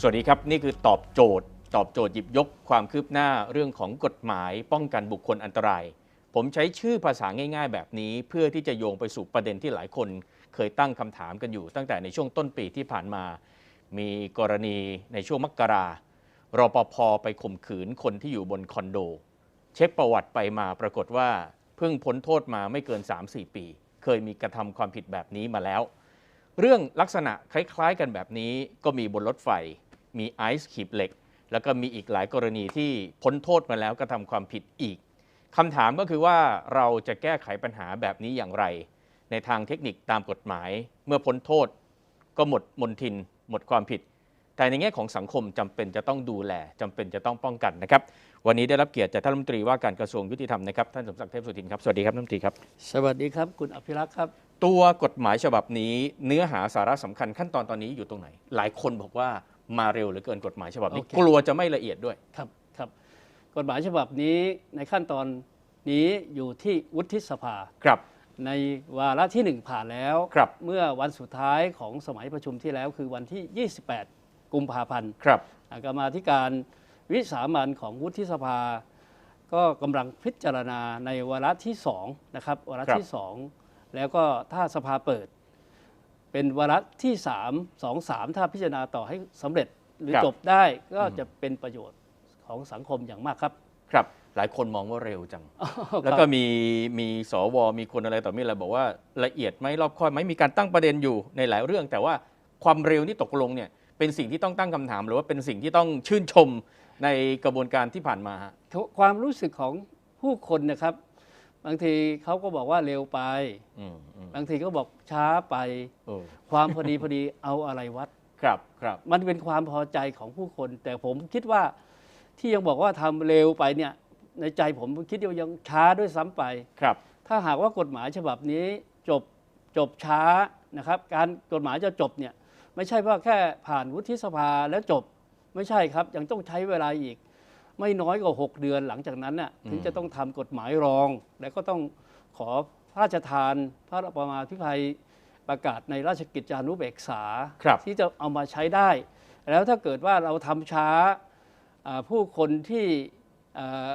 สวัสดีครับ นี่คือตอบโจทย์ ตอบโจทย์หยิบยกความคืบหน้าเรื่องของกฎหมายป้องกันบุคคลอันตราย ผมใช้ชื่อภาษาง่ายๆ แบบนี้ เพื่อที่จะโยงไปสู่ประเด็นที่หลายคน เคยตั้งคำถามกันอยู่ ตั้งแต่ในช่วงต้นปีที่ผ่านมา มีกรณีในช่วงมกรารปภไปข่มขืนคนที่อยู่บนคอนโด เช็คประวัติไปมาปรากฏว่าเพิ่งพ้นโทษมาไม่เกิน 3-4 ปี เคยมีกระทำความผิดแบบนี้มาแล้ว เรื่องลักษณะคล้ายๆ กันแบบนี้ก็มีบนรถไฟ มีไอซ์ขีบเหล็ก แล้วก็มีอีกหลายกรณีที่พ้นโทษมาแล้วกระทำความผิดอีกคำถามก็คือว่าเราจะแก้ไขปัญหาแบบนี้อย่างไร ในทางเทคนิคตามกฎหมาย เมื่อพ้นโทษ ก็หมดมนทิน หมดความผิด แต่ในแง่ของสังคมจำเป็นจะต้องดูแลจำเป็นจะต้องป้องกันนะครับ วันนี้ได้รับเกียรติจากท่านรัฐมนตรีว่าการกระทรวงยุติธรรมนะครับท่านสมศักดิ์เทพสุทินครับสวัสดีครับท่านรัฐมนตรีครับ สวัสดีครับ คุณอภิรักษ์ครับ ตัวกฎหมายฉบับนี้ เนื้อหาสาระสำคัญขั้นตอนตอนนี้อยู่ตรงไหน หลายคนบอกว่า มาเร็วเหลือเกินกฎหมายฉบับนี้โอเคกลัวจะไม่ละเอียดด้วยครับครับ กฎหมายฉบับนี้ในขั้นตอนนี้อยู่ที่วุฒิสภาครับในวาระที่หนึ่งผ่านแล้วครับเมื่อวันสุดท้ายของสมัยประชุมที่แล้วคือวันที่ 28 กุมภาพันธ์ครับอ่ากรรมาธิการวิสามันของวุฒิสภา ก็กำลังพิจารณาในวาระที่สองนะครับวาระที่สองแล้วก็ถ้าสภาเปิด เป็นวาระที่สามสองสามถ้าพิจารณาต่อให้สำเร็จหรือครับ จบได้ก็จะเป็นประโยชน์ของสังคมอย่างมากครับ ครับ หลายคนมองว่าเร็วจังครับแล้วก็มีมีสวมีคนอะไรต่อมีอะไรบอกว่าละเอียดไหมรอบคอบไหมมีการตั้งประเด็นอยู่ในหลายเรื่อง แต่ว่าความเร็วที่ตกลงเนี่ยเป็นสิ่งที่ต้องตั้งคำถาม หรือว่าเป็นสิ่งที่ต้องชื่นชมในกระบวนการที่ผ่านมาฮะ ความรู้สึกของผู้คนนะครับ บางทีเขาก็บอกว่าเร็วไป อืมอืมบางทีก็บอกช้าไป โอ้ความพอดีพอดีเอาอะไรวัด ครับครับมันเป็นความพอใจของผู้คน แต่ผมคิดว่าที่ยังบอกว่าทำเร็วไปเนี่ย ในใจผมคิดว่ายังช้าด้วยซ้ำไป ครับ ถ้าหากว่ากฎหมายฉบับนี้จบจบช้านะครับ การกฎหมายจะจบเนี่ย ไม่ใช่ว่าแค่ผ่านวุฒิสภาแล้วจบ ไม่ใช่ครับ ยังต้องใช้เวลาอีก ไม่น้อยกว่า 6 เดือนหลังจากนั้นน่ะถึงจะต้องทำกฎหมายรอง และก็ต้องขอพระราชทานพระประมาพิไพยประกาศในราชกิจจานุเบกษาครับที่จะเอามาใช้ได้ แล้วถ้าเกิดว่าเราทำช้าอ่าผู้คนที่อ่า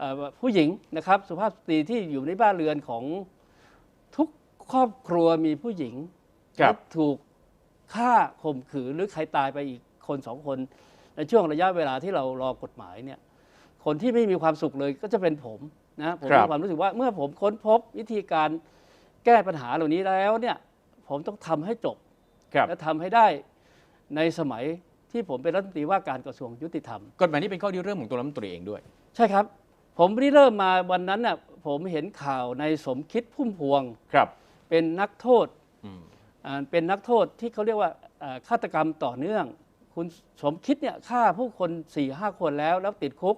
อ่าผู้หญิงนะครับ สุภาพสตรีที่อยู่ในบ้านเรือนของทุกครอบครัวมีผู้หญิงครับที่ถูกฆ่าข่มขืนหรือใครตายไปอีกคนสองคน ในช่วงระยะเวลาที่เรารอกฎหมายเนี่ยคนที่ไม่มีความสุขเลยก็จะเป็นผมนะผมครับมีความรู้สึกว่าเมื่อผมค้นพบวิธีการแก้ปัญหาเหล่านี้แล้วเนี่ยผมต้องทำให้จบครับและทำให้ได้ในสมัยที่ผมเป็นรัฐมนตรีว่าการกระทรวงยุติธรรมกฎหมายนี้เป็นข้อดีเริ่มของตัวรัฐมนตรีเองด้วย ใช่ครับ ผมริเริ่มมาวันนั้นน่ะผมเห็นข่าวในสมคิดพุ่มพวงครับ เป็นนักโทษอืมอ่าเป็นนักโทษที่เขาเรียกว่าอ่าฆาตกรรมต่อเนื่อง คุณสมคิดเนี่ยฆ่าผู้คน4ี่ห้าคนแล้ว แล้วติดคุก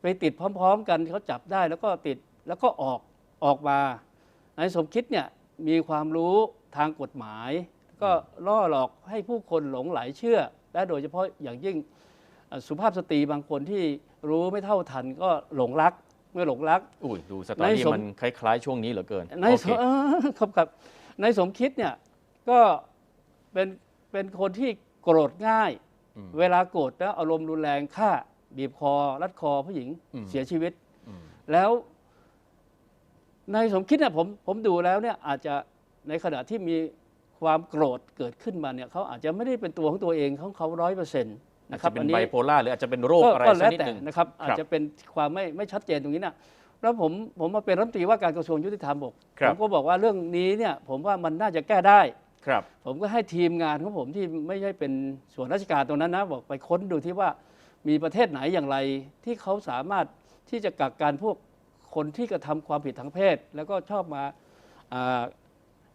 ไปติดพร้อม ๆ กันเขาจับได้แล้วก็ติดแล้วก็ออกออกมานายสมคิดเนี่ยมีความรู้ทางกฎหมาย ก็ล่อหลอกให้ผู้คนหลงไหลเชื่อ และโดยเฉพาะอย่างยิ่งอ่าสุภาพสตรีบางคนที่รู้ไม่เท่าทันก็หลงรักเมื่อหลงรักอุ้ยดูสตอรี่ในสมมันคล้ายๆ ช่วงนี้เหลือเกินในโอสเคมเออครับครับในสมคิดเนี่ยก็เป็นเป็นคนที่ โกรธง่ายอืมเวลาโกรธแล้วอารมณ์รุนแรงฆ่า บีบคอ รัดคอผู้หญิงอืมเสียชีวิตอืมแล้วในสมคิดเนี่ยผมผมดูแล้วเนี่ยอาจจะในขณะที่มีความโกรธเกิดขึ้นมาเนี่ยเขาอาจจะไม่ได้เป็นตัวของตัวเองของเขาร้อยเปอร์เซ็นต์อาจนะครับจะเป็นอันไบนี้โพล่าหรืออาจจะเป็นโรคก็อะไรก็สัแล้กวนิดแต่หนึ่งนะครับครับ อาจจะเป็นความไม่ไม่ชัดเจนตรงนี้นะแล้วผมผมมาเป็นรัฐมนตรีว่าการกระทรวงยุติธรรมบอกครัผบมก็บอกว่าเรื่องนี้เนี่ยผมว่ามันน่าจะแก้ได้ ครับผมก็ให้ทีมงานของผมที่ไม่ใช่เป็นส่วนราชการตรงนั้นนะ บอกไปค้นดูที่ว่ามีประเทศไหนอย่างไร ที่เขาสามารถที่จะกักกันพวกคนที่กระทำความผิดทางเพศ แล้วก็ชอบมาอ่า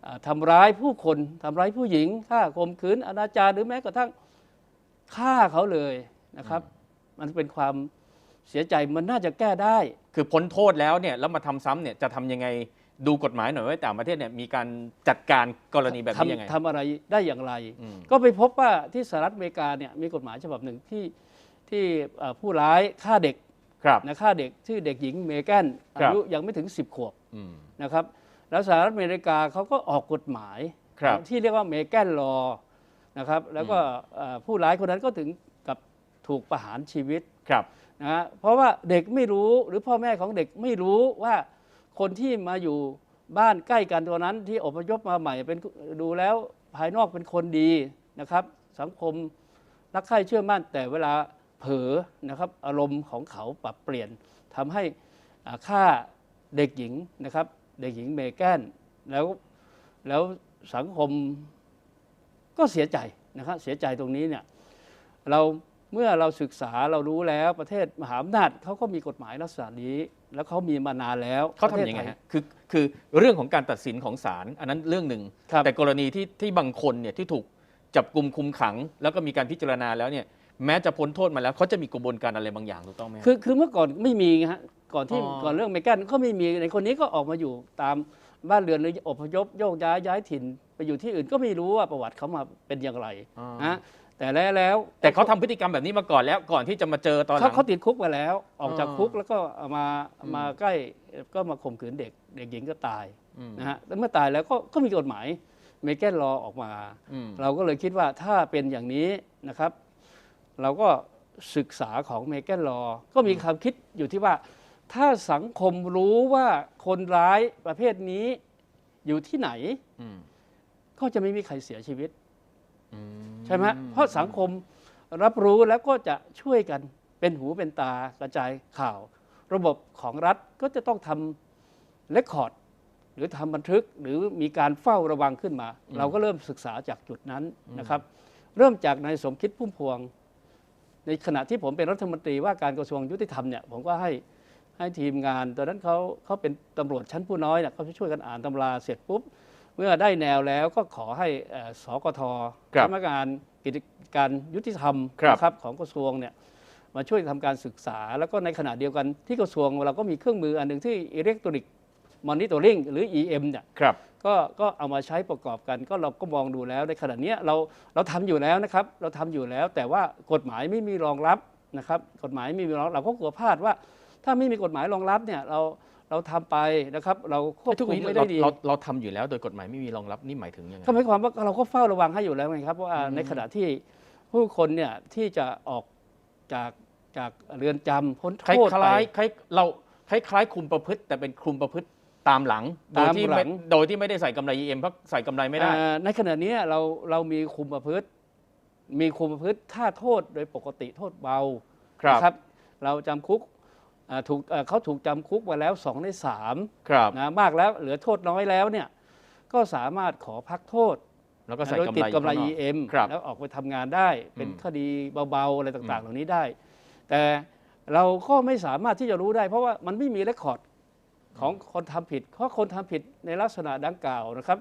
อ่าทำร้ายผู้คนทำร้ายผู้หญิงฆ่าข่มขืนอนาจารหรือแม้กระทั่งฆ่าเขาเลยนะครับ มันเป็นความเสียใจมันน่าจะแก้ได้ คือพ้นโทษแล้วเนี่ยแล้วมาทำซ้ำเนี่ยจะทำยังไง ดูกฎหมายหน่อยว่าต่างประเทศเนี่ยมีการจัดการกรณีแบบนี้ยังไงทำทำอะไรได้อย่างไรอืมก็ไปพบว่าที่สหรัฐอเมริกาเนี่ยมีกฎหมายฉบับหนึ่งที่ที่เอ่อผู้ร้ายฆ่าเด็กครับนะฆ่าเด็กชื่อเด็กหญิงเมแกนครัอาบยุยังไม่ถึง 10 ขวบอืมนะครับแล้วสหรัฐอเมริกาเขาก็ออกกฎหมายครับที่เรียกว่าเมแกนลอนะครับแล้วก็เอ่อผู้ร้ายคนนั้นก็ถึงกับถูกประหารชีวิตครับนะฮะเพราะว่าเด็กไม่รู้หรือพ่อแม่ของเด็กไม่รู้ว่า คนที่มาอยู่บ้านใกล้กันตัวนั้นที่อพยพมาใหม่เป็นดูแล้วภายนอกเป็นคนดีนะครับ สังคมรักใคร่เชื่อมั่น แต่เวลาเผลอนะครับอารมณ์ของเขาปรับเปลี่ยนทำให้อ่าฆ่าเด็กหญิงนะครับ เด็กหญิงเมแกนแล้วแล้วสังคมก็เสียใจนะครับเสียใจตรงนี้เนี่ยเราเมื่อเราศึกษาเรารู้แล้วประเทศมหาอำนาจเขาก็มีกฎหมายลักษณะนี้ แล้วเขามีมานานแล้วเขาทำยังไงฮะคือคือเรื่องของการตัดสินของศาลอันนั้นเรื่องหนึ่งครับแต่กรณีที่ที่บางคนเนี่ยที่ถูกจับกลุ่มคุมขัง แล้วก็มีการพิจารณาแล้วเนี่ยแม้จะพ้นโทษมาแล้วเขาจะมีกระบวนการอะไรบางอย่างถูกต้องไหมฮะคือคือเมื่อก่อนไม่มีไงฮะก่อนที่อ๋อก่อนเรื่องเมแกนก็ไม่มีในคนนี้ก็ออกมาอยู่ตามบ้านเรือนหรืออพยพโยกย้ายย้ายถิ่น ไปอยู่ที่อื่นก็ไม่รู้ว่าประวัติเขามาเป็นอย่างไรอ๋อนะ แต่แล้วแล้วแต่เขาทำพฤติกรรมแบบนี้มาก่อนแล้วก่อนที่จะมาเจอตอนหเขาลัง เขาติดคุกมาแล้ว ออกจากอ๋อคุกแล้วก็เอามาอืม มาใกล้ก็มาข่มขืนเด็ก เด็กหญิงก็ตายอืมนะฮะแล้วเมื่อตายแล้วก็ก็มีกฎหมายเมแกนรอออกมา อืมเราก็เลยคิดว่าถ้าเป็นอย่างนี้นะครับ เราก็ศึกษาของเมแกนลอก็มีความคิดอยู่ที่ว่า ถ้าสังคมรู้ว่าคนร้ายประเภทนี้อยู่ที่ไหน อืมก็จะไม่มีใครเสียชีวิตอื ใช่ไหมเพราะสังคมรับรู้แล้วก็จะช่วยกันเป็นหูเป็นตากระจายข่าว ระบบของรัฐก็จะต้องทำเลคคอร์ดหรือทำบันทึกหรือมีการเฝ้าระวังขึ้นมา เราก็เริ่มศึกษาจากจุดนั้นนะครับ เริ่มจากนายสมคิดพุ่มพวง ในขณะที่ผมเป็นรัฐมนตรีว่าการกระทรวงยุติธรรมเนี่ยผมก็ให้ให้ทีมงาน ตอนนั้นเขาเขาเป็นตำรวจชั้นผู้น้อยเนี่ยเขาช่วยกันอ่านตำราเสร็จปุ๊บ เมื่อได้แนวแล้วก็ขอให้เอ่อสกทครับสำนักงานกิจการยุติธรรมครับนะครับของกระทรวงเนี่ยมาช่วยทำการศึกษา แล้วก็ในขณะเดียวกันที่กระทรวงเราก็มีเครื่องมืออันหนึ่งที่อิเล็กทรอนิกส์มอนิเตอร์ลิงหรือ EM เนี่ยครับก็ก็เอามาใช้ประกอบกันก็เราก็มองดูแล้วในขณะเนี้ยเราเราทำอยู่แล้วนะครับ เราทำอยู่แล้ว แต่ว่ากฎหมายไม่มีรองรับนะครับ กฎหมายไม่มีรองรับเราก็กลัวพลาดว่า ถ้าไม่มีกฎหมายรองรับเนี่ยเรา เราทำไปนะครับเราควบทุกคุวันมนี้ไม่เราได้ดีเราเราทำอยู่แล้วโดยกฎหมายไม่มีรองรับนี่หมายถึงยังไงก็หมายความว่าเราก็เฝ้าระวังให้อยู่แล้วไงครับว่าในขณะที่ผู้คนเนี่ยที่จะออกจากจากเรือนจำพ้นคล้ายโทษคไปล้ายคล้ายเราคล้ายคล้ายคุมประพฤติ แต่เป็นคุมประพฤติตามหลังโดยตามที่หลัไม่งโดยที่ไม่ได้ใส่กำไร EM เพราะใส่กำไรไม่ได้เอ่อในขณะนี้เราเรามีคุมประพฤติ มีคุมประพฤติถ้าโทษโดยปกติโทษเบาครับนะครับเราจำคุกเอ่อ ถูกเอ่อเขาถูกจำคุกมาแล้วสองในสามครับนะมากแล้วเหลือโทษน้อยแล้วเนี่ยก็สามารถขอพักโทษแล้วก็ใส่โดยกำติดไรกำไรอยู่ข้างนอก EM ครับแล้วออกไปทำงานได้ เป็นอืมคดีเบาๆ อะไรต่างๆอืมเหล่านี้ได้ แต่เราก็ไม่สามารถที่จะรู้ได้ เพราะว่ามันไม่มีเรคคอร์ดของคนทำผิด เพราะคนทำผิดในลักษณะดังกล่าวนะครับ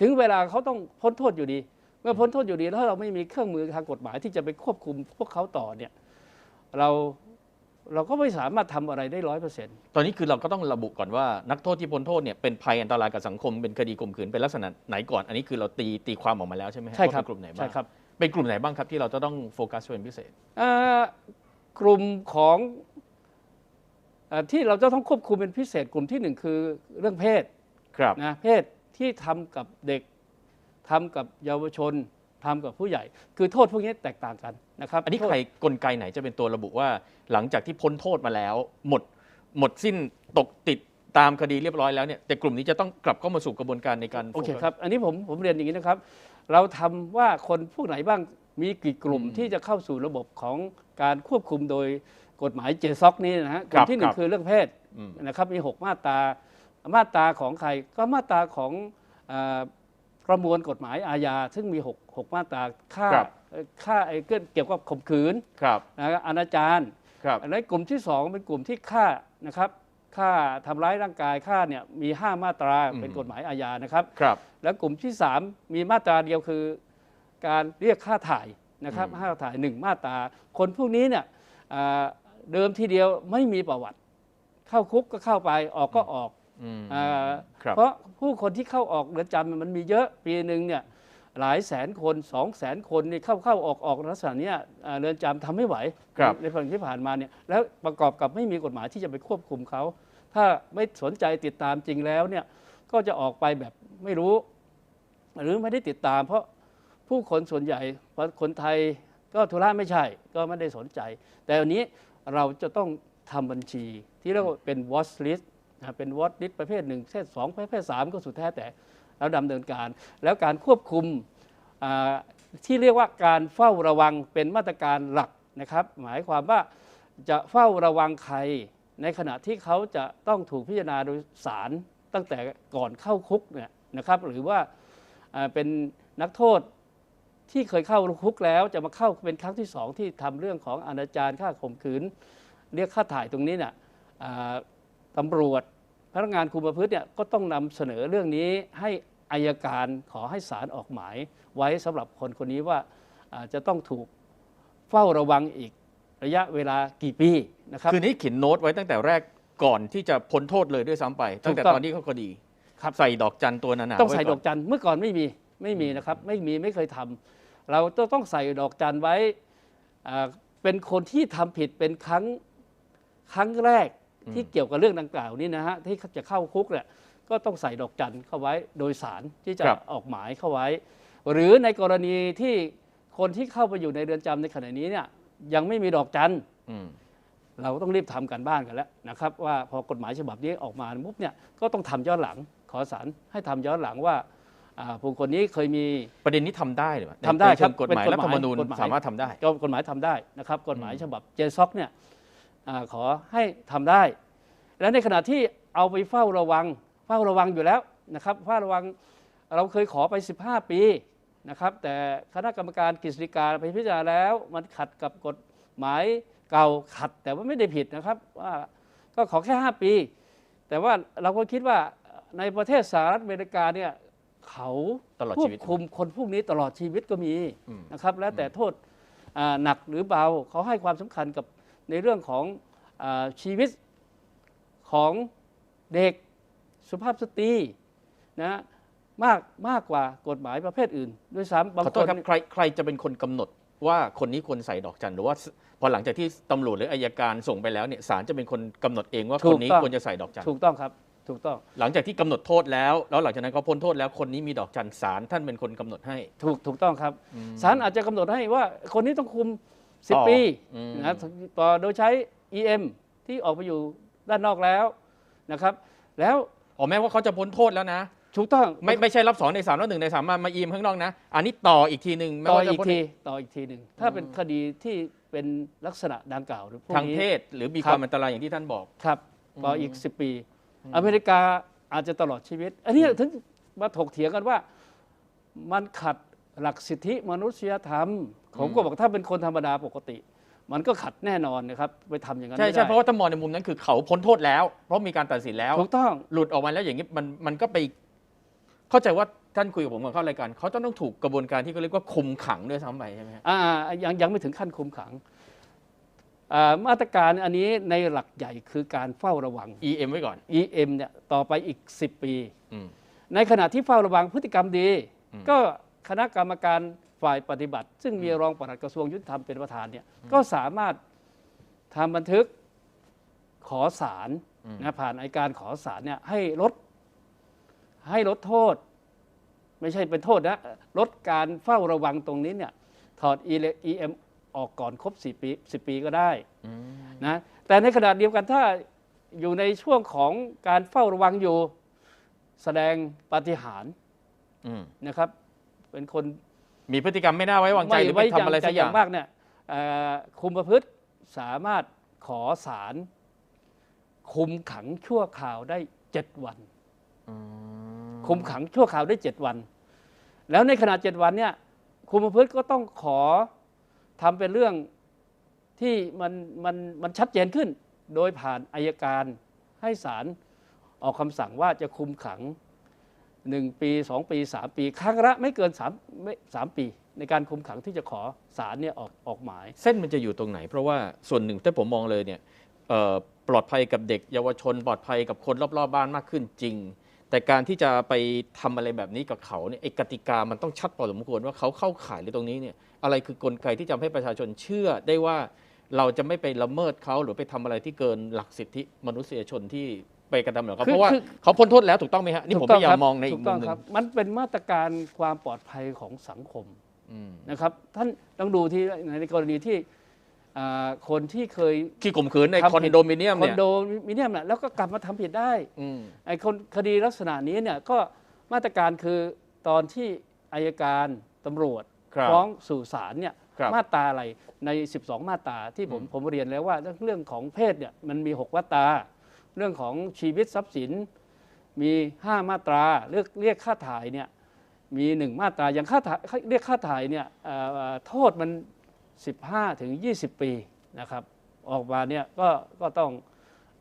ถึงเวลาเขาต้องพ้นโทษอยู่ดี เมื่อพ้นโทษอยู่ดีแล้วเราไม่มีเครื่องมือทางกฎหมายที่จะไปควบคุมพวกเขาต่อเนี่ย เรา เราก็ไม่สามารถทำอะไรได้ร้อยเปอร์เซ็นต์ตอนนี้คือเราก็ต้องระบุก่อนว่านักโทษที่พ้นโทษเนี่ยเป็นภัยอันตรายกับสังคมเป็นคดีข่มขืนเป็นลักษณะไหนก่อน อันนี้คือเราตีตีความออกมาแล้วใช่ไหมฮะใช่ครับว่าเป็นกลุ่มไหนบ้าใช่งครับเป็นกลุ่มไหนบ้างครับที่เราจะต้องโฟกัสเป็นพิเศษเอ่อกลุ่มของเออที่เราจะต้องควบคุมเป็นพิเศษกลุ่มที่หนึ่งคือเรื่องเพศครับนะเพศที่ทำกับเด็กทำกับเยาวชน ทำกับผู้ใหญ่ คือโทษพวกนี้แตกต่างกันนะครับ อันนี้โทษใครกลไกไหนจะเป็นตัวระบุว่าหลังจากที่พ้นโทษมาแล้ว หมดหมดสิ้นตกติดตามคดีเรียบร้อยแล้วเนี่ยแต่กลุ่มนี้จะต้องกลับเข้ามาสู่กระบวนการในการโอเคโฟกัสครับ อันนี้ผมผมเรียนอย่างนี้นะครับ เราทำว่าคนพวกไหนบ้างมีกี่กลุ่มอืมที่จะเข้าสู่ระบบของการควบคุมโดยกฎหมายเจซอกนี้นะฮะกลุ่ครัมบที่หนึ่ครังบคือเรื่องเพศอืมนะครับมี 6 มาตรามาตราของใครก็มาตราของเอ่อ ประมวลกฎหมายอาญาซึ่งมี6 6มาตราค่าครับเอ่อค่าไอ้เกี่ยวกับข่มขืนครับนะครับอนาจารครับและกลุ่มที่ 2 เป็นกลุ่มที่ฆ่านะครับฆ่าทำร้ายร่างกายฆ่าเนี่ยมี 5 มาตราอืมเป็นกฎหมายอาญานะครับครับ แล้วกลุ่มที่ 3 มีมาตราเดียวคือ การเรียกค่าถ่ายนะครับอืมค่าถ่ายหนึ่งมาตรา คนพวกนี้เนี่ยอ่าเดิมทีเดียวไม่มีประวัติ เข้าคุกก็เข้าไปออกก็ออกอืมอ่าครับ เพราะผู้คนที่เข้าออกเรือนจำมันมีเยอะปีหนึ่งเนี่ยหลายแสนคนสองแสนคนนี่เข้าเข้าออกออกลักษณะเนี้ยอ่าเรือนจำทำไม่ไหวครับในฝั่งที่ผ่านมาเนี่ยแล้วประกอบกับไม่มีกฎหมายที่จะไปควบคุมเขาถ้าไม่สนใจติดตามจริงแล้วเนี่ยก็จะออกไปแบบไม่รู้ หรือไม่ได้ติดตาม เพราะผู้คนส่วนใหญ่เพราะคนไทยก็ธุระไม่ใช่ก็ไม่ได้สนใจ แต่วันนี้เราจะต้องทำบัญชีที่เรียกว่าเป็น watch list นะเป็น watch list ประเภทหนึ่งประเภทสองประเภทสามก็สุดแท้แต่เราดำเนินการ แล้วการควบคุมที่เรียกว่าการเฝ้าระวังเป็นมาตรการหลักนะครับ หมายความว่าจะเฝ้าระวังใคร ในขณะที่เขาจะต้องถูกพิจารณาโดยศาลตั้งแต่ก่อนเข้าคุกเนี่ยนะครับหรือว่าเป็นนักโทษที่เคยเข้าคุกแล้วจะมาเข้าเป็นครั้งที่สองที่ทำเรื่องของอนาจารฆ่าข่มขืน เรียกค่าถ่ายตรงนี้เนี่ย ตำรวจ พนักงานคุมประพฤติเนี่ยก็ต้องนำเสนอเรื่องนี้ให้อายการขอให้ศาลออกหมาย ไว้สำหรับคนคนนี้ว่าอ่าจะต้องถูกเฝ้าระวังอีกระยะเวลากี่ปีนะครับคือนี้เขียนโน้ตไว้ตั้งแต่แรกก่อนที่จะพ้นโทษเลยด้วยซ้ำไป ตั้งแต่ถูกต้องตอนที่เขาคดีครับใส่ดอกจันตัวหนาๆต้องใส่ไว้ดอกจันเมื่อก่อนไม่มีไม่มีนะครับ ไม่มีไม่เคยทำเราจะต้องใส่ดอกจันไว้อ่าเป็นคนที่ทำผิดเป็นครั้งครั้งแรก ที่เกี่ยวกับเรื่องดังกล่าวนี้นะฮะที่จะเข้าคุกเนี่ยก็ต้องใส่ดอกจันเข้าไว้โดยสารที่จะออกหมายเข้าไว้ หรือในกรณีที่คนที่เข้าไปอยู่ในเรือนจำในขณะนี้เนี่ยยังไม่มีดอกจันอืมเราต้องรีบทำกันบ้านกันแล้วนะครับ ว่าพอกฎหมายฉบับนี้ออกมาปุ๊บเนี่ยก็ต้องทำย้อนหลังขอสารให้ทำย้อนหลังว่าอ่าผู้คนนี้เคยมีประเด็นนี้ทำได้หรือเปล่าทำได้ในเชิงครับกฎหมายเป็นกฎหมายรัฐธรรมนูญกฎหมายสามารถทำได้ก็กฎหมายทำได้นะครับ กฎหมายอืมฉบับเจซ็อกเนี่ยอา ขอให้ทำได้ และในขณะที่เอาไปเฝ้าระวัง เฝ้าระวังอยู่แล้วนะครับเฝ้าระวังเราเคยขอไป 15 ปีนะครับ แต่คณะกรรมการกฤษฎีกาไปพิจารณาแล้ว มันขัดกับกฎหมายเก่าขัด แต่ว่าไม่ได้ผิดนะครับว่าก็ขอแค่ 5 ปี แต่ว่าเราก็คิดว่าในประเทศสหรัฐอเมริกาเนี่ยเขาควบคุมคนพวกนี้ตลอดชีวิตก็มีนะครับ แล้วแต่โทษหนักหรือเบาเขาให้ความสำคัญกับ ในเรื่องของอาชีวิตของเด็กสุภาพสตรีนะมากมากกว่ากฎหมายประเภทอื่น ด้วยซ้ำบางขอโทคษนครับใครใครจะเป็นคนกำหนดว่าคนนี้ควรใส่ดอกจันหรือว่าพอหลังจากที่ตำรวจหรืออายการส่งไปแล้วเนี่ยศาลจะเป็นคนกำหนดเองว่าคนนี้ควรจะใส่ดอกจันถูกต้องครับถูกต้องหลังจากที่กำหนดโทษแล้วแล้วหลังจากนั้นเขาพ้นโทษแล้วคนนี้มีดอกจันศาลท่านเป็นคนกำหนดให้ ถูกถูกต้องครับอืมศาลอาจจะกำหนดให้ว่าคนนี้ต้องคุม ต่อ10ปีอืม นะต่อโดยใช้ EM ที่ออกไปอยู่ด้านนอกแล้วนะครับ แล้วอ๋อแม้ว่าเขาจะพ้นโทษแล้วนะ ถูกต้องไม่ไม่ใช่รับสองในสามแล้วหนึ่งในสามมามาอีมข้างนอกนะ อันนี้ต่ออีกทีหนึ่งแม้ต่อว่าจะอีกพ้นทีต่ออีกทีหนึ่งถ้าเป็นคดีที่เป็นลักษณะดังกล่าวหรือพวกทางนี้ เพศหรือมีคครับ วามอันตรายอย่างที่ท่านบอก ครับต่ออีก 10 ปี อเมริกาอาจจะตลอดชีวิต อันนี้ถึงมาถกเถียงกันว่ามันขัด หลักสิทธิมนุษยธรรม ผมก็บอกถ้าเป็นคนธรรมดาปกติ มันก็ขัดแน่นอนนะครับไปทำอย่างนั้นใช่ไม่ใช่ได้เพราะว่าถ้ามองในมุมนั้นคือเขาพ้นโทษแล้ว เพราะมีการตัดสินแล้วถูกต้องหลุดออกมาแล้วอย่างนี้มันมันก็ไป เข้าใจว่าท่านคุยกับผมก่อนเข้ารายการเขาต้องต้องถูกกระบวนการที่เขาเรียกว่าคุมขังด้วยซ้ำไปใช่ไหมฮะอ่ายังยังไม่ถึงขั้นคุมขังอ่ามาตรการอันนี้ในหลักใหญ่คือการเฝ้าระวัง EM ไว้ก่อน EM เนี่ยต่อไปอีก 10 ปีอืมในขณะที่เฝ้าระวังพฤติกรรมดีอืมก็ คณะกรรมการฝ่ายปฏิบัติ ซึ่งมีรองปลัดกระทรวงยุติธรรมเป็นประธานเนี่ยก็สามารถทำบันทึกขอสารนะผ่านอัยการขอสารเนี่ยให้ลดให้ลดโทษ ไม่ใช่เป็นโทษนะลดการเฝ้าระวังตรงนี้เนี่ยถอด EM ออกก่อนครบ4ปี10 ปีก็ได้อืมนะแต่ในขณะเดียวกันถ้าอยู่ในช่วงของการเฝ้าระวังอยู่ แสดงปาฏิหาริย์อืมนะครับ เป็นคนมีพฤติกรรมไม่น่าไว้วางใจหรือไปทำอะไรสักอย่างมากเนี่ยเอ่อคุมประพฤติสามารถขอสารคุมขังชั่วคราวได้7วันอืมคุมขังชั่วคราวได้7วัน แล้วในขณะ7วันเนี่ยคุมประพฤติก็ต้องขอทำเป็นเรื่องที่มันมันมันชัดเจนขึ้น โดยผ่านอายการให้ศาลออกคำสั่งว่าจะคุมขัง 1 ปี 2 ปี 3 ปี ครั้งละไม่เกิน3ไม่สามปี ในการคุมขังที่จะขอศาลเนี่ยออกออกหมาย เส้นมันจะอยู่ตรงไหน เพราะว่าส่วนหนึ่งถ้าผมมองเลยเนี่ยปลอดภัยกับเด็กเยาวชน ปลอดภัยกับคนรอบๆบ้านมากขึ้นจริง แต่การที่จะไปทำอะไรแบบนี้กับเขาเนี่ยไอ้กติกามันต้องชัดพอสมควรว่าเขาเข้าข่ายหรือตรงนี้เนี่ยอะไรคือกลไกที่จะทำให้ประชาชนเชื่อได้ว่าเราจะไม่ไปละเมิดเขาหรือไปทำอะไรที่เกินหลักสิทธิมนุษยชนที่ ไปกระทำหรอกครับคือเพราะว่าคือ เขาพ้นโทษแล้วถูกต้องไหมฮะนี่ผมพยายามมองในอีถูกกมุต้มองหนึ่ครับงมันเป็นมาตรการความปลอดภัยของสังคมอืมนะครับ ท่านต้องดูที่ในกรณีที่อ่าคนที่เคย ที่ข่มขืนในทำผิดคอนโดมิเนียมคอเนี่นยโดมิเนียมน่ะแล้วก็กลับมาทำผิดได้อืมไอ้คนคดีลักษณะนี้เนี่ยก็มาตรการคือตอนที่อายการตำรวจครับ ฟ้องสู่ศาลเนี่ยครับ มาตราอะไรใน 12 มาตราที่ผมอืมผมเรียนแล้วว่าเรื่องของเพศเนี่ยมันมี 6 มาตรา เรื่องของชีวิตทรัพย์สิน มี 5 มาตราเรียกเรียกค่าถ่ายเนี่ยมี 1 มาตราอย่างค่าถ่ายเรียกค่าถ่ายเนี่ยเอ่อโทษมัน 15 ถึง 20 ปีนะครับออกมาเนี่ยก็ก็ต้อง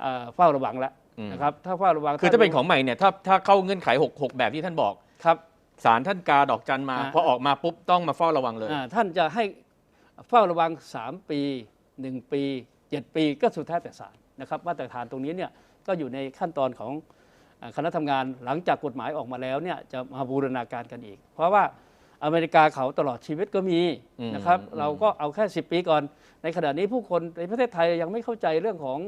เอ่อเฝ้าระวังแล้วอืมนะครับถ้าเฝ้าระวังคือถ้าเป็นของใหม่เนี่ยถ้าถ้าเข้าเงื่อนไข 6 6 แบบที่ท่านบอกครับศาลท่านกาดอกจันมาอ่าพอออกมาปุ๊บต้องมาเฝ้าระวังเลยอ่าท่านจะให้เฝ้าระวัง 3 ปี 1 ปี 7 ปีก็สุดแท้แต่ศาลนะครับมาตรฐานตรงนี้เนี่ย ก็อยู่ในขั้นตอนของอ่าคณะทำงานหลังจากกฎหมายออกมาแล้วเนี่ยจะมาบูรณาการกันอีก เพราะว่าอเมริกาเขาตลอดชีวิตก็มีอืมนะครับอืมเราก็เอาแค่ 10 ปีก่อน ในขณะนี้ผู้คนในประเทศไทยยังไม่เข้าใจเรื่องของ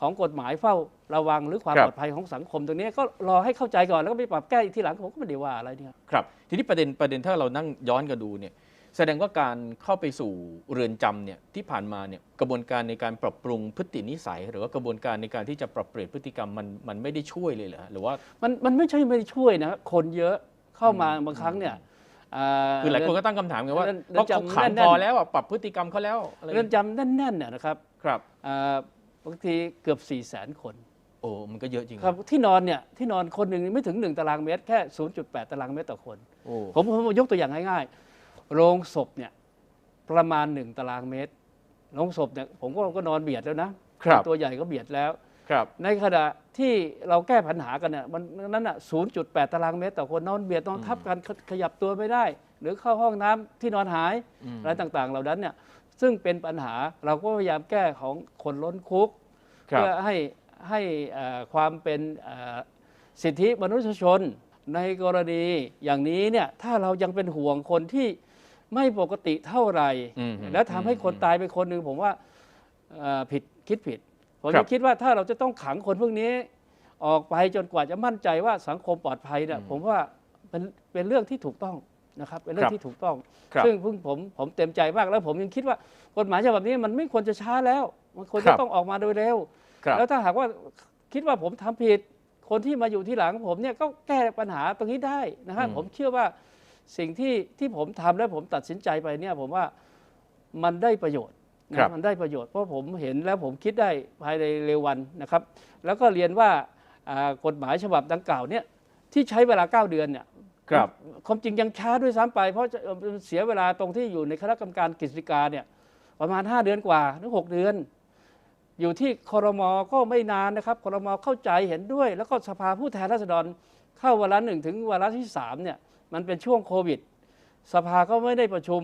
ของกฎหมายเฝ้าระวังหรือความปลอดภัยของสังคมตรงนี้ก็รอให้เข้าใจก่อนแล้วก็ไปปรับแก้อีกทีหลังผมก็ไม่ได้ว่าอะไรเนี่ยครับ ทีนี้ประเด็นประเด็นถ้าเรานั่งย้อนกันดูเนี่ย แสดงว่าการเข้าไปสู่เรือนจำเนี่ยที่ผ่านมาเนี่ยกระบวนการในการปรับปรุงพฤตินิสัย หรือว่ากระบวนการในการที่จะปรับเปลี่ยนพฤติกรรมมันมันไม่ได้ช่วยเลยเหรอฮะหรือว่า มันมันไม่ใช่ไม่ได้ช่วยนะคนเยอะเข้ามาบางครั้งเนี่ยาคือหลายคนก็ตั้งคำถามไงว่าเรือนเพราะเขาเรือนจำขังแน่นๆพอแล้วอะปรับพฤติกรรมเขาแล้วอะไรเรือนจำแน่นๆเนี่ยนะครับครับอ่าบางทีเกือบ4ี่แสนคน โอ้มันก็เยอะจริงครับที่นอนเนี่ยที่นอนคนหนึ่งไม่ถึง 1 ตารางเมตรแค่ 0.8 ตารางเมตรต่อคนโอ้ผมผมยกตัวอย่างง่ายๆ โรงศพเนี่ยประมาณ1ตารางเมตรโรงศพเนี่ยผมก็ก็นอนเบียดแล้วนะครับตัวใหญ่ก็เบียดแล้วครับ ในขณะที่เราแก้ปัญหากันเนี่ยมันนั้นอะ0.8 ตารางเมตร ต่อคนนอนเบียดนอนทับกันขขยับตัวไม่ได้ หรือเข้าห้องน้ำที่นอนหายอืมอะไรต่างๆ เหล่านั้นเนี่ยซึ่งเป็นปัญหาเราก็พยายามแก้ของคนล้นคุกครับเพื่อให้ให้เอ่อความเป็นเอ่อสิทธิมนุษยชนในกรณีอย่างนี้เนี่ยถ้าเรายังเป็นห่วงคนที่ ไม่ปกติเท่าไหร่ อืมแล้วทำให้คนอืมตายไปคนหนึ่งผมว่าเอ่อผิดคิดผิด ผมครัจะบคิดว่าถ้าเราจะต้องขังคนพวกนี้ ออกไปจนกว่าจะมั่นใจว่าสังคมปลอดภัยเนี่ยอืมผมว่าเป็นเป็นเรื่องที่ถูกต้องนะครับเป็นเรื่อครังบที่ถูกต้อง ครับซึ่งเพิ่งผมผมเต็มใจมากแล้วผมยังคิดว่ากฎหมายฉบับนี้มันไม่ควรจะช้าแล้ว มันควรครัจะบ ต้องออกมาโดยเร็ว ครับ แล้วถ้าหากว่าคิดว่าผมทำผิด คนที่มาอยู่ที่หลังผมเนี่ยก็แก้ปัญหาตรงนี้ได้นะฮะอืมผมเชื่อว่า สิ่งที่ที่ผมทำและผมตัดสินใจไปเนี่ยผมว่ามันได้ประโยชน์นะครับมันได้ประโยชน์เพราะผมเห็นแล้วผมคิดได้ภายในเร็ววันนะครับ แล้วก็เรียนว่าอ่ากฎหมายฉบับดังกล่าวเนี่ยที่ใช้เวลา 9 เดือนเนี่ยครับความจริงยังช้าด้วยซ้ำไป เพราะจะเสียเวลาตรงที่อยู่ในคณะกรรมการกฤษฎีกาเนี่ยประมาณ 5 เดือนกว่าถึง6เดือน อยู่ที่คอรมอก็ไม่นานนะครับคอรมอเข้าใจเห็นด้วย แล้วก็สภาผู้แทนราษฎรเข้าวาระหนึ่งถึงวาระที่สามเนี่ย มันเป็นช่วงโควิด สภาก็ไม่ได้ประชุม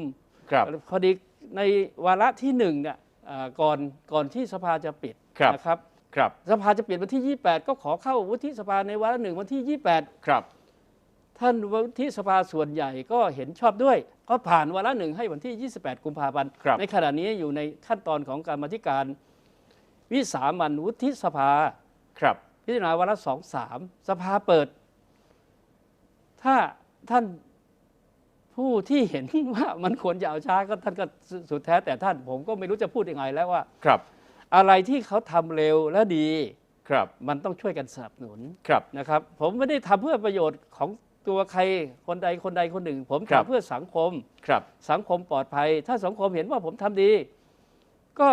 ครับพอดีในวาระที่หนึ่งเนี่ยอ่าก่อนก่อนที่สภาจะปิดครับนะครับครับสภาจะปิดวันที่ 28 ก็ขอเข้าวุฒิสภาในวาระหนึ่งวันที่ 28 ครับ ท่านวุฒิสภาส่วนใหญ่ก็เห็นชอบด้วย ก็ผ่านวาระหนึ่งให้วันที่ 28 กุมภาพันธ์ครับในขณะนี้อยู่ในขั้นตอนของการมาธิการ วิสามันวุฒิสภาครับพิจารณาวาระสองสามสภาเปิด ถ้า ท่านผู้ที่เห็นว่ามันควรจะเอาช้าก็ท่านก็สุสุดแท้แต่ท่านผมก็ไม่รู้จะพูดยังไงแล้วว่า ครับ อะไรที่เขาทำเร็วและดี ครับ มันต้องช่วยกันสนับสนุน ครับ นะครับ ผมไม่ได้ทำเพื่อประโยชน์ของตัวใครคนใดคนใดคนหนึ่ง ผมครับทำเพื่อสังคม ครับ สังคมปลอดภัย ถ้าสังคมเห็นว่าผมทำดี ก็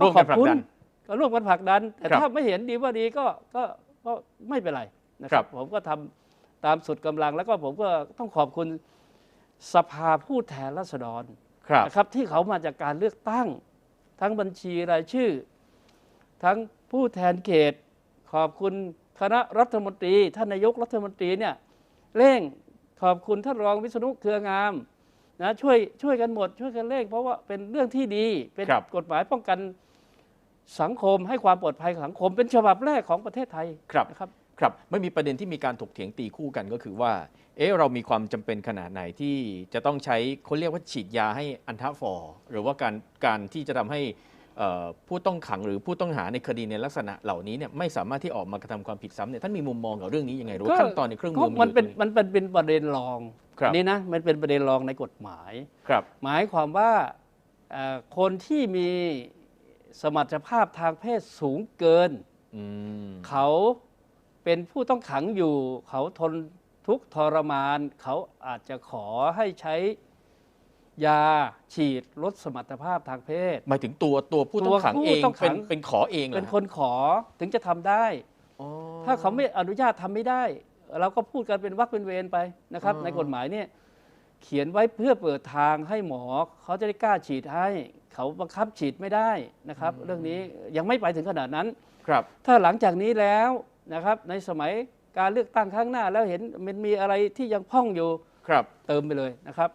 ร่วมกันขอบคุณผลักดันก็ร่วมกันผลักดัน แต่ครับถ้าไม่เห็นดีว่าดีก็ ก็ ก็ไม่เป็นไรนะคครัรับบผมก็ทำ ตามสุดกำลังแล้วก็ผมก็ต้องขอบคุณสภาผู้แทนราษฎรครับนะครับที่เขามาจากการเลือกตั้ง ทั้งบัญชีรายชื่อ ทั้งผู้แทนเขต ขอบคุณคณะรัฐมนตรี ท่านนายกรัฐมนตรีเนี่ยเร่งขอบคุณท่านรองวิษณุเครืองามนะช่วยช่วยกันหมด ช่วยกันเร่งเพราะว่าเป็นเรื่องที่ดีเป็นครับกฎหมายป้องกันสังคมให้ความปลอดภัยของสังคมเป็นฉบับแรกของประเทศไทยครับนะครับ ครับไม่มีประเด็นที่มีการถกเถียงตีคู่กันก็คือว่า เอ๊ะเรามีความจำเป็นขนาดไหนที่จะต้องใช้เขาเรียกว่าฉีดยาให้อันทะฟอร์หรือว่าการการที่จะทำให้เอ่อผู้ต้องขังหรือผู้ต้องหาในคดีในลักษณะเหล่านี้เนี่ยไม่สามารถที่ออกมากระทำความผิดซ้ำเนี่ยท่านมีมุมมองกับเรื่องนี้ยังไงหรือว่าขั้นตอนในเครื่องมืก็อมันเป็นอยู่ตรงมันเป็นเป็นประเด็นรองครับอันนี้นะมันเป็นประเด็นรองในกฎหมายครับ หมายความว่าเอ่อคนที่มีสมรรถภาพทางเพศสูงเกินอืมเขา เป็นผู้ต้องขังอยู่เขาทนทุกข์ทรมาน เขาอาจจะขอให้ใช้ยาฉีดลดสมรรถภาพทางเพศ หมายถึงตัวตัวผู้ต้องขังตัวผู้เองต้องขัเป็นง เป็นขอเองหรอเป็นคนขอถึงจะทำได้ อ๋อ ถ้าเขาไม่อนุญาตทำไม่ได้ เราก็พูดกันเป็นวักเป็นเวรไปนะครับ อ่า ในกฎหมายเนี่ยเขียนไว้เพื่อเปิดทางให้หมอเขาจะได้กล้าฉีดให้ เขาบังคับฉีดไม่ได้นะครับ เรื่องนี้ยังไม่ไปถึงขนาดนั้น ครับ ถ้าหลังจากนี้แล้ว นะครับในสมัยการเลือกตั้งข้างหน้า แล้วเห็นมันมีอะไรที่ยังพ่องอยู่ครับเติมไปเลยนะครับ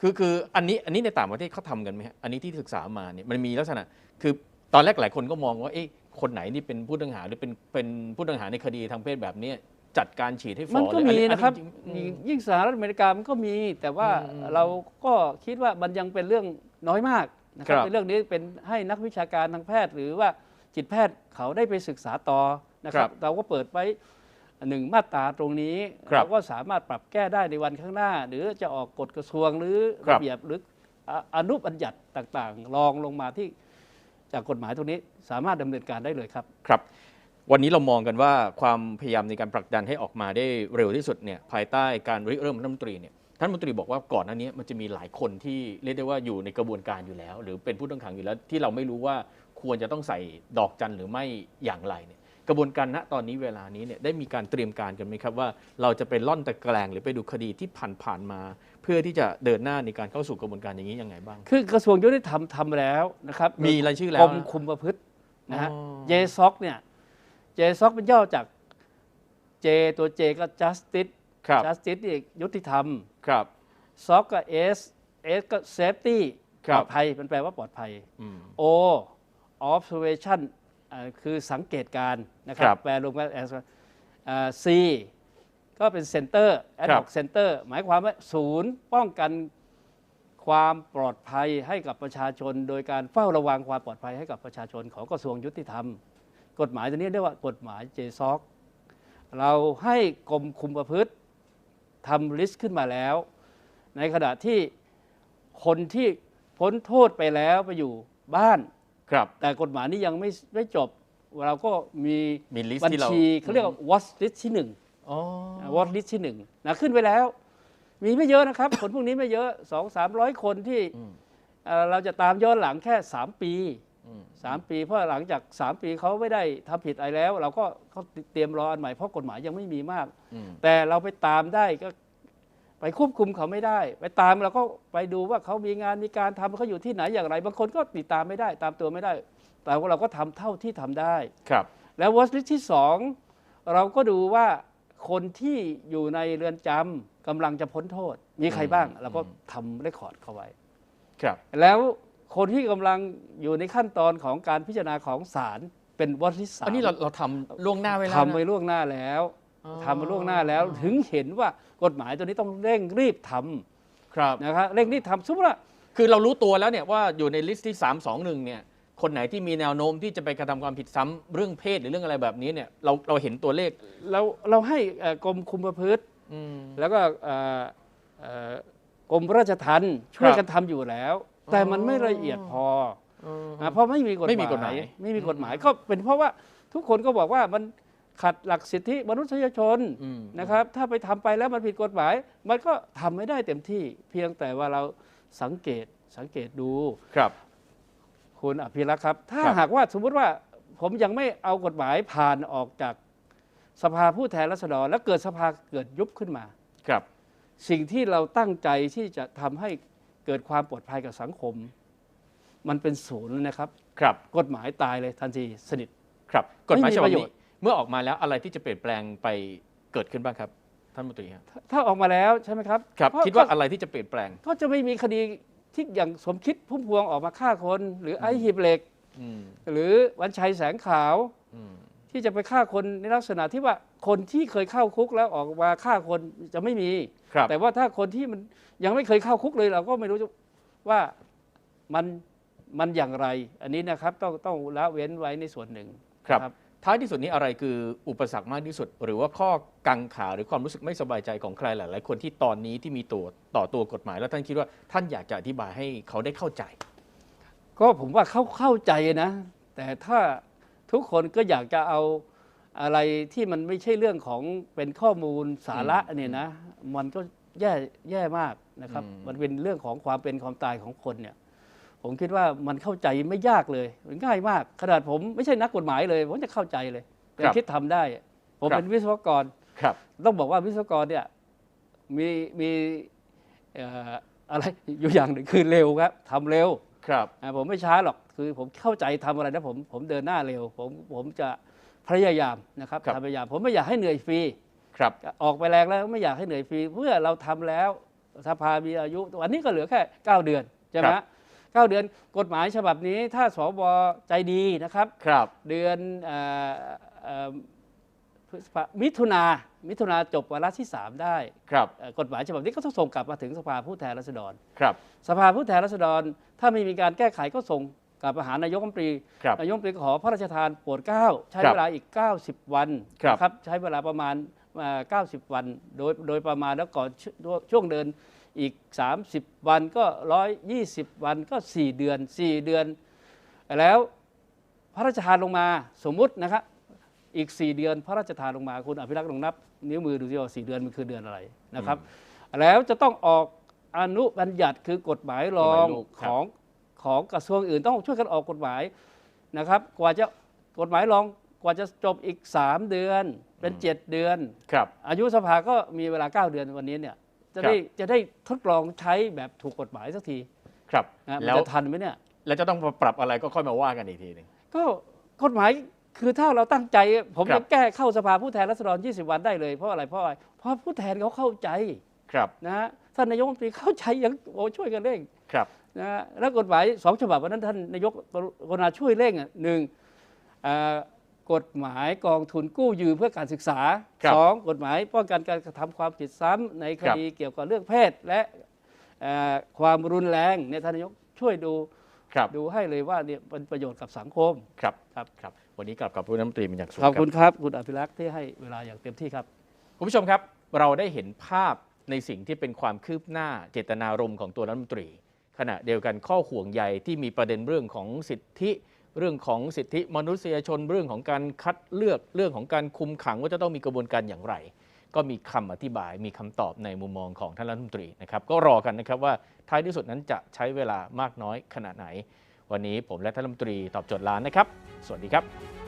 คือคืออันนี้อันนี้ในต่างประเทศเขาทำกันไหมฮะอันนี้ที่ศึกษามาเนี่ยมันมีลักษณะ คือตอนแรกหลายคนก็มองว่าเอ๊ะคนไหนนี่เป็นผู้ต้องหาหรือเป็นเป็นผู้ต้องหาในคดีทางเพศแบบเนี้ยจัดการฉีดให้ฟอมันก็เลยมีอันะครับจงๆอืมยิ่งสหรัฐอเมริกามันก็มี แต่ว่าอืมเราก็คิดว่ามันยังเป็นเรื่องน้อยมากนะครับครับในเรื่องนี้เป็นให้นักวิชาการทางแพทย์ หรือว่าจิตแพทย์เขาได้ไปศึกษาต่อ นะครับ เราก็เปิดไว้หนึ่งมาตราตรงนี้ครับเราก็สามารถปรับแก้ได้ในวันข้างหน้า หรือจะออกกฎกระทรวงหรือครับระเบียบหรืออะอนุบัญญัติต่างๆรองลงมาที่จากกฎหมายตรงนี้สามารถดำเนินการได้เลยครับครับ วันนี้เรามองกันว่าความพยายามในการผลักดันให้ออกมาได้เร็วที่สุดเนี่ยภายใต้การริเริ่มของท่านรัฐมนตรีเนี่ยท่านรัฐมนตรีบอกว่าก่อนหน้านี้มันจะมีหลายคนที่เรียกได้ว่าอยู่ในกระบวนการอยู่แล้ว หรือเป็นผู้ต้องขังอยู่แล้วที่เราไม่รู้ว่าควรจะต้องใส่ดอกจันหรือไม่อย่างไรเนี่ย กระบวนการณตอนนี้เวลานี้เนี่ยได้มีการเตรียมการกันไหมครับว่าเราจะไปล่อนตะแกรงหรือไปดูคดีที่ผ่านๆมา เพื่อที่จะเดินหน้าในการเข้าสู่กระบวนการอย่างนี้ยังไงบ้าง คือกระทรวงยุติธรรมทำแล้วนะครับมีรายชื่อแล้กรวมคุมประพฤตินะฮะอ๋อเจซอกเนี่ยเจซอกเป็นย่อจากเจตัวเจก็ justice ครับ justice นี่ยุติธรรมครับซอกก็ S S ก็ safety คปรับลอดภัยมันแปลว่าปลอดภัยอืม O observation อ่า คือสังเกตการณ์นะคครัรับบแปลรวมกัน as อ่า C ก็เป็น center ad ครับ hoc center หมายความว่าศูนย์ป้องกันความปลอดภัยให้กับประชาชน โดยการเฝ้าระวังความปลอดภัยให้กับประชาชนของกระทรวงยุติธรรม กฎหมายตัวนี้เรียกว่ากฎหมาย JSOC เราให้กรมคุมประพฤติทำลิสต์ขึ้นมาแล้ว ในขณะที่คนที่พ้นโทษไปแล้วไปอยู่บ้าน ครับ แต่กฎหมายนี้ยังไม่ไม่จบ เราก็มีมีลิสบัต์ญที่เรา ชีเขาเรียกว่า watch list ที่หนึ่ง อ๋อ watch list ที่หนึ่งนะขึ้นไปแล้ว มีไม่เยอะนะครับ คนพวกนี้ไม่เยอะสองสามร้อยคนที่อืม เอ่อเราจะตามย้อนหลังแค่3ปีอืม3ปี เพราะหลังจาก3ปีเขาไม่ได้ทำผิดอะไรแล้ว เราก็เขาเตรียมรออันใหม่เพราะกฎหมายยังไม่มีมาก อืมแต่เราไปตามได้ก็ ไปควบคุมเขาไม่ได้ ไปตามเราก็ไปดูว่าเขามีงานมีการทำเขาอยู่ที่ไหนอย่างไร บางคนก็ติดตามไม่ได้ ตามตัวไม่ได้ แต่ว่าเราก็ทำเท่าที่ทำได้ครับ แล้ววอชลิสที่สองเราก็ดูว่าคนที่อยู่ในเรือนจำกำลังจะพ้นโทษ มีใครบ้างอืมเราก็ทำเรคคอร์ดเข้าไว้ครับ แล้วคนที่กำลังอยู่ในขั้นตอนของการพิจารณาของศาลเป็นวอชลิสสามอันนี้เราเราทำล่วงหน้าไว้แล้วทำไว้นะล่วงหน้าแล้วอ๋อทำมาล่วงหน้าแล้วถึงเห็นว่า กฎหมายตัวนี้ต้องเร่งรีบทครับำนะครับเร่งรีบทำสมมติว่า คือเรารู้ตัวแล้วเนี่ยว่าอยู่ในลิสต์ที่ 3 2 1 เนี่ย คนไหนที่มีแนวโน้มที่จะไปกระทำความผิดซ้ำเรื่องเพศหรือเรื่องอะไรแบบนี้เนี่ย เราเราเห็นตัวเลขเราเราให้เอ่อกรมคุมประพฤติ อืม แล้วก็เอ่อเอ่อกรมราชทัณฑ์ช่วยครับกันทำอยู่แล้ว แต่มันไม่ละเอียดพออืมอะเพราะไม่มีกฎหไม่มีมายกฎหมาย ไม่มีกฎหมายก็เป็นเพราะว่าทุกคนก็บอกว่ามัน ขัดหลักสิทธิมนุษยชนอืมนะครับ ถ้าไปทำไปแล้วมันผิดกฎหมาย มันก็ทำไม่ได้เต็มที่ เพียงแต่ว่าเราสังเกตสังเกตดูครับ คุณอภิรักษ์ครับ ถ้าครับหากว่าสมมุติว่าผมยังไม่เอากฎหมายผ่านออกจากสภาผู้แทนราษฎร แล้วเกิดสภาเกิดยุบขึ้นมาครับ สิ่งที่เราตั้งใจที่จะทำให้เกิดความปลอดภัยกับสังคม มันเป็นศูนย์เลยนะครับ ครับ กฎหมายตายเลยทันทีสนิท ครับ กฎหมายไม่มีฉบับประโยนี้ชน์ เมื่อออกมาแล้วอะไรที่จะเปลี่ยนแปลงไปเกิดขึ้นบ้างครับ ท่านรัฐมนตรีครับถ้าถ้าออกมาแล้วใช่ไหมครับครับ เพระคิดว่าก็อะไรที่จะเปลี่ยนแปลง ก็จะไม่มีคดีที่อย่างสมคิดพุ่มพวงออกมาฆ่าคน หรือไอ้หีบเหล็ก อืมหรือวันชัยแสงขาว อืมที่จะไปฆ่าคนในลักษณะที่ว่าคนที่เคยเข้าคุกแล้วออกมาฆ่าคนจะไม่มี ครับแต่ว่าถ้าคนที่มันยังไม่เคยเข้าคุกเลยเราก็ไม่รู้ว่ามันมันอย่างไร อันนี้นะครับต้องต้องละเว้นไว้ในส่วนหนึ่ง ครับนะ ท้ายที่สุดนี้อะไรคืออุปสรรคมากที่สุด หรือว่าข้อกังขาหรือความรู้สึกไม่สบายใจของใครหลาย ๆ คนที่ตอนนี้ที่มีตัวต่อตัวกฎหมาย แล้วท่านคิดว่าท่านอยากจะอธิบายให้เขาได้เข้าใจ ก็ผมว่าเขาเข้าใจนะ แต่ถ้าทุกคนก็อยากจะเอาอะไรที่มันไม่ใช่เรื่องของเป็นข้อมูลสาระเนี่ยนะ มันก็แย่แย่มากนะครับอืมมันเป็นเรื่องของความเป็นความตายของคนเนี่ย ผมคิดว่ามันเข้าใจไม่ยากเลยมันง่ายมาก ขนาดผมไม่ใช่นักกฎหมายเลย ผมจะเข้าใจเลยแต่คิดทำได้ ผมเป็นวิศวกรครับต้องบอกว่าวิศวกรเนี่ยมีมีเอ่ออะไรอยู่อย่างหนึ่งคือเร็วครับทำเร็วครับอ่าผมไม่ช้าหรอกคือผมเข้าใจทำอะไรนะผมผมเดินหน้าเร็ว ผมผมจะพยายามนะครับครับทำพยายามผมไม่อยากให้เหนื่อยฟรีครับออกไปแรงแล้วไม่อยากให้เหนื่อยฟรี เพื่อเราทำแล้วสภามีอายุวันนี้ก็เหลือแค่ 9 เดือนใช่ไหม ครัฮะบเก้าเดือนกฎหมายฉบับนี้ถ้าสวใจดีนะครับ ครับ เดือนเอ่อเอ่อพฤษภามิถุนามิถุนาจบวาระที่ 3 ได้ครับเอ่อกฎหมายฉบับนี้ก็ต้องส่งกลับมาถึงสภาผู้แทนราษฎร ครับ สภาผู้แทนราษฎร ถ้าไม่มีการแก้ไขก็ส่งกลับมาหานายกรัฐมนตรีครับนายกรัฐมนตรีก็ขอพระราชทานโปรดเกล้าใช้ครับเวลาอีก 90 วันครับ นะครับใช้เวลาประมาณเอ่อ90 วัน โดยโดยประมาณแล้วก่อนชช่วงเดิน อีก 30 วันก็ 120 วันก็ 4 เดือน 4 เดือน แล้วพระราชทานลงมาสมมุตินะครับอีก 4 เดือนพระราชทานลงมาคุณอภิรักษ์ลองนับ นิ้วมือดูสิว่า4เดือนมันคือเดือนอะไรนะครับ แล้วจะต้องออกอนุบัญญัติคือกฎหมายรองกฎหมายลูกครับของของกระทรวงอื่นต้องช่วยกันออกกฎหมายนะครับ กว่าจะกฎหมายรองกว่าจะจบอีก 3 เดือนเป็น 7 เดือนครับอายุสภาก็มีเวลา 9 เดือนวันนี้เนี่ย จะได้จะได้ทดลองใช้แบบถูกกฎหมายสักทีครับนะมันแล้วจะทันไหมเนี่ย แล้วจะต้องปรับอะไรก็ค่อยมาว่ากันอีกทีหนึ่ง ก็กฎหมายคือถ้าเราตั้งใจ ผมครัจะบ แก้เข้าสภาผู้แทนราษฎร 20 วันได้เลยเพราะอะไรเพราะอะไรเพราะผู้แทนเขาเข้าใจครับนะฮะท่านนายกรัฐมนตรีเข้าใจยังโอ้ช่วยกันเร่งครับ นะฮะแล้วกฎหมายสองฉบับวันนั้นท่านนายกกรุณาช่วยเร่งอะหนึ่งเอ่อ กฎหมายกองทุนกู้ยืมเพื่อการศึกษาครับสองกฎหมายป้องกันการกระทำความผิดซ้ำในคดีเกี่ยวกับเรื่องเพศ และเอ่อความรุนแรงเนี่ยท่านนายกช่วยดูครับดูให้เลยว่าเนี่ยเป็นประโยชน์กับสังคมครับครับครับวันนี้กลับขอบคุณรัฐมนตรีเป็นอย่างสูงขอบครับคุณครับ คุณอภิรักษ์ที่ให้เวลาอย่างเต็มที่ครับคุณผู้ชมครับ เราได้เห็นภาพในสิ่งที่เป็นความคืบหน้าเจตนารมณ์ของตัวรัฐมนตรี ขณะเดียวกันข้อห่วงใยที่มีประเด็นเรื่องของสิทธิ เรื่องของสิทธิมนุษยชนเรื่องของการคัดเลือกเรื่องของการคุมขังว่าจะต้องมีกระบวนการอย่างไร ก็มีคำอธิบายมีคำตอบในมุมมองของท่านรัฐมนตรีนะครับก็รอกันนะครับว่าท้ายที่สุดนั้นจะใช้เวลามากน้อยขนาดไหน วันนี้ผมและท่านรัฐมนตรีตอบโจทย์ล้านนะครับ สวัสดีครับ